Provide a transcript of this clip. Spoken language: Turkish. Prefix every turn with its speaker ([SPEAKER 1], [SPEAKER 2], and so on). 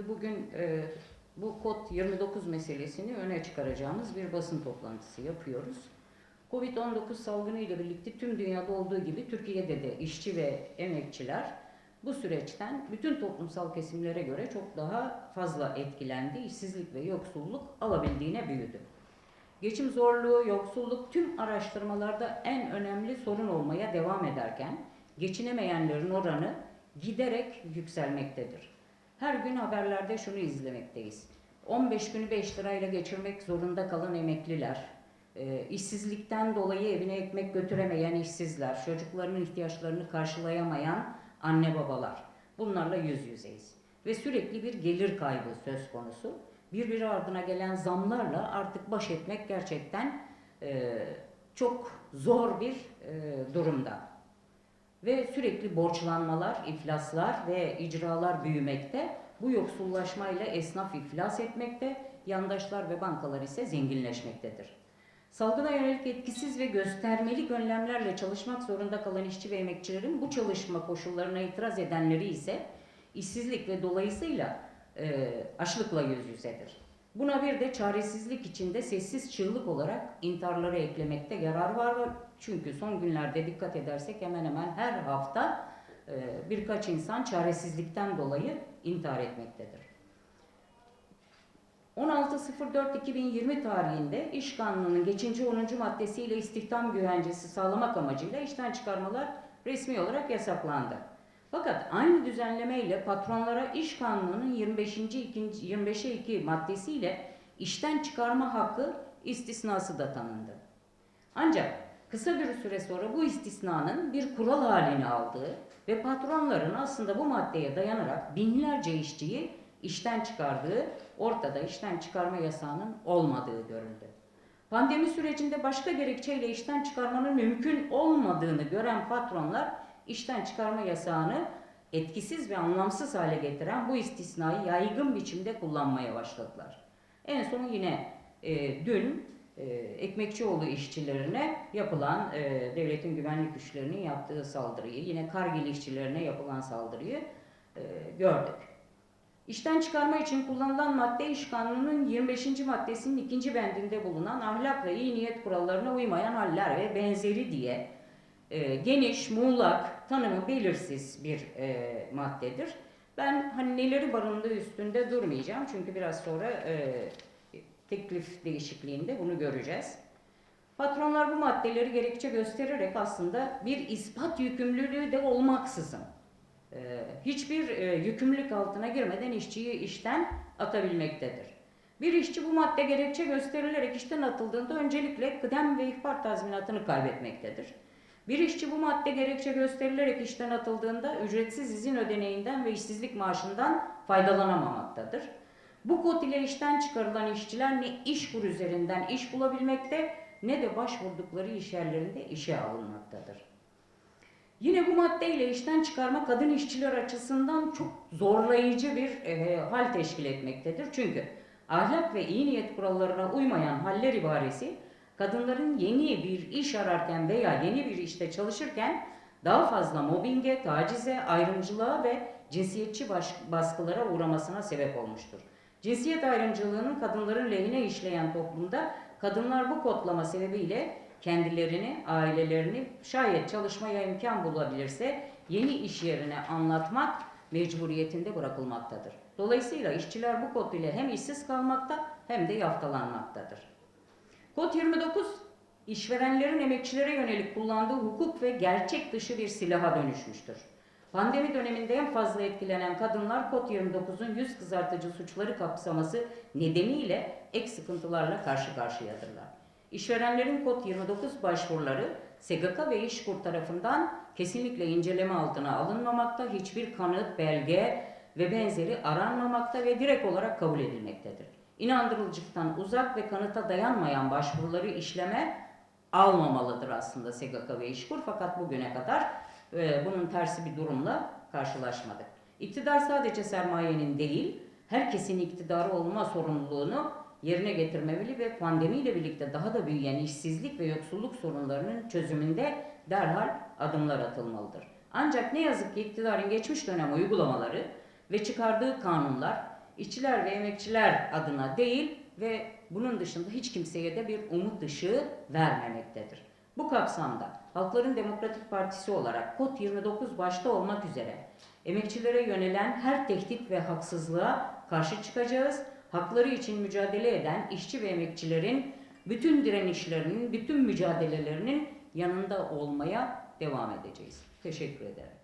[SPEAKER 1] Şimdi bugün e, bu kod 29 meselesini öne çıkaracağımız bir basın toplantısı yapıyoruz. Covid-19 salgını ile birlikte tüm dünyada olduğu gibi Türkiye'de de işçi ve emekçiler bu süreçten bütün toplumsal kesimlere göre çok daha fazla etkilendi. İşsizlik ve yoksulluk alabildiğine büyüdü. Geçim zorluğu, yoksulluk tüm araştırmalarda en önemli sorun olmaya devam ederken geçinemeyenlerin oranı giderek yükselmektedir. Her gün haberlerde şunu izlemekteyiz. 15 günü 5 lirayla geçirmek zorunda kalan emekliler, e, işsizlikten dolayı evine ekmek götüremeyen işsizler, çocuklarının ihtiyaçlarını karşılayamayan anne babalar. Bunlarla yüz yüzeyiz. Ve sürekli bir gelir kaybı söz konusu. Birbiri ardına gelen zamlarla artık baş etmek gerçekten e, çok zor bir e, durumda. Ve sürekli borçlanmalar, iflaslar ve icralar büyümekte. Bu yoksullaşmayla esnaf iflas etmekte, yandaşlar ve bankalar ise zenginleşmektedir. Salgına yönelik etkisiz ve göstermelik önlemlerle çalışmak zorunda kalan işçi ve emekçilerin bu çalışma koşullarına itiraz edenleri ise işsizlik ve dolayısıyla e, açlıkla yüz yüzedir. Buna bir de çaresizlik içinde sessiz çığlık olarak intiharları eklemekte yarar var. Çünkü son günlerde dikkat edersek hemen hemen her hafta e, birkaç insan çaresizlikten dolayı intihar etmektedir. 16.04.2020 tarihinde İş Kanunu'nun geçinci 10. maddesiyle istihdam güvencesi sağlamak amacıyla işten çıkarmalar resmi olarak yasaklandı. Fakat aynı düzenleme ile patronlara İş Kanunu'nun 25. 2. 25'e 2 maddesiyle işten çıkarma hakkı istisnası da tanındı. Ancak kısa bir süre sonra bu istisnanın bir kural halini aldığı ve patronların aslında bu maddeye dayanarak binlerce işçiyi işten çıkardığı, ortada işten çıkarma yasağının olmadığı görüldü. Pandemi sürecinde başka gerekçeyle işten çıkarmanın mümkün olmadığını gören patronlar işten çıkarma yasağını etkisiz ve anlamsız hale getiren bu istisnayı yaygın biçimde kullanmaya başladılar. En son yine e, dün e, Ekmekçioğlu işçilerine yapılan e, devletin güvenlik güçlerinin yaptığı saldırıyı, yine Kargil işçilerine yapılan saldırıyı e, gördük. İşten çıkarma için kullanılan madde İş Kanunu'nun 25. maddesinin ikinci bendinde bulunan ahlak ve iyi niyet kurallarına uymayan haller ve benzeri diye e, geniş, muğlak, tanımı belirsiz bir e, maddedir. Ben hani neleri barındığı üstünde durmayacağım çünkü biraz sonra e, teklif değişikliğinde bunu göreceğiz. Patronlar bu maddeleri gerekçe göstererek aslında bir ispat yükümlülüğü de olmaksızın e, hiçbir e, yükümlülük altına girmeden işçiyi işten atabilmektedir. Bir işçi bu madde gerekçe gösterilerek işten atıldığında öncelikle kıdem ve ihbar tazminatını kaybetmektedir. Bir işçi bu madde gerekçe gösterilerek işten atıldığında ücretsiz izin ödeneğinden ve işsizlik maaşından faydalanamamaktadır. Bu kod ile işten çıkarılan işçiler ne iş kur üzerinden iş bulabilmekte ne de başvurdukları iş yerlerinde işe alınmaktadır. Yine bu maddeyle işten çıkarma kadın işçiler açısından çok zorlayıcı bir e, hal teşkil etmektedir. Çünkü ahlak ve iyi niyet kurallarına uymayan haller ibaresi kadınların yeni bir iş ararken veya yeni bir işte çalışırken daha fazla mobbinge, tacize, ayrımcılığa ve cinsiyetçi baskılara uğramasına sebep olmuştur. Cinsiyet ayrımcılığının kadınların lehine işleyen toplumda kadınlar bu kodlama sebebiyle kendilerini, ailelerini şayet çalışmaya imkan bulabilirse yeni iş yerine anlatmak mecburiyetinde bırakılmaktadır. Dolayısıyla işçiler bu kod ile hem işsiz kalmakta hem de yaftalanmaktadır. Kod 29 işverenlerin emekçilere yönelik kullandığı hukuk ve gerçek dışı bir silaha dönüşmüştür. Pandemi döneminde en fazla etkilenen kadınlar Kod 29'un yüz kızartıcı suçları kapsaması nedeniyle ek sıkıntılarla karşı karşıyadırlar. İşverenlerin Kod 29 başvuruları SGK ve İşkur tarafından kesinlikle inceleme altına alınmamakta, hiçbir kanıt, belge ve benzeri aranmamakta ve direkt olarak kabul edilmektedir. İnandırıcılıktan uzak ve kanıta dayanmayan başvuruları işleme almamalıdır aslında SGK ve İşkur fakat bugüne kadar e, bunun tersi bir durumla karşılaşmadık. İktidar sadece sermayenin değil, herkesin iktidarı olma sorumluluğunu yerine getirmeli ve pandemiyle birlikte daha da büyüyen işsizlik ve yoksulluk sorunlarının çözümünde derhal adımlar atılmalıdır. Ancak ne yazık ki iktidarın geçmiş dönem uygulamaları ve çıkardığı kanunlar işçiler ve emekçiler adına değil ve bunun dışında hiç kimseye de bir umut ışığı vermemektedir. Bu kapsamda Halkların Demokratik Partisi olarak KOT 29 başta olmak üzere emekçilere yönelen her tehdit ve haksızlığa karşı çıkacağız. Hakları için mücadele eden işçi ve emekçilerin bütün direnişlerinin, bütün mücadelelerinin yanında olmaya devam edeceğiz. Teşekkür ederim.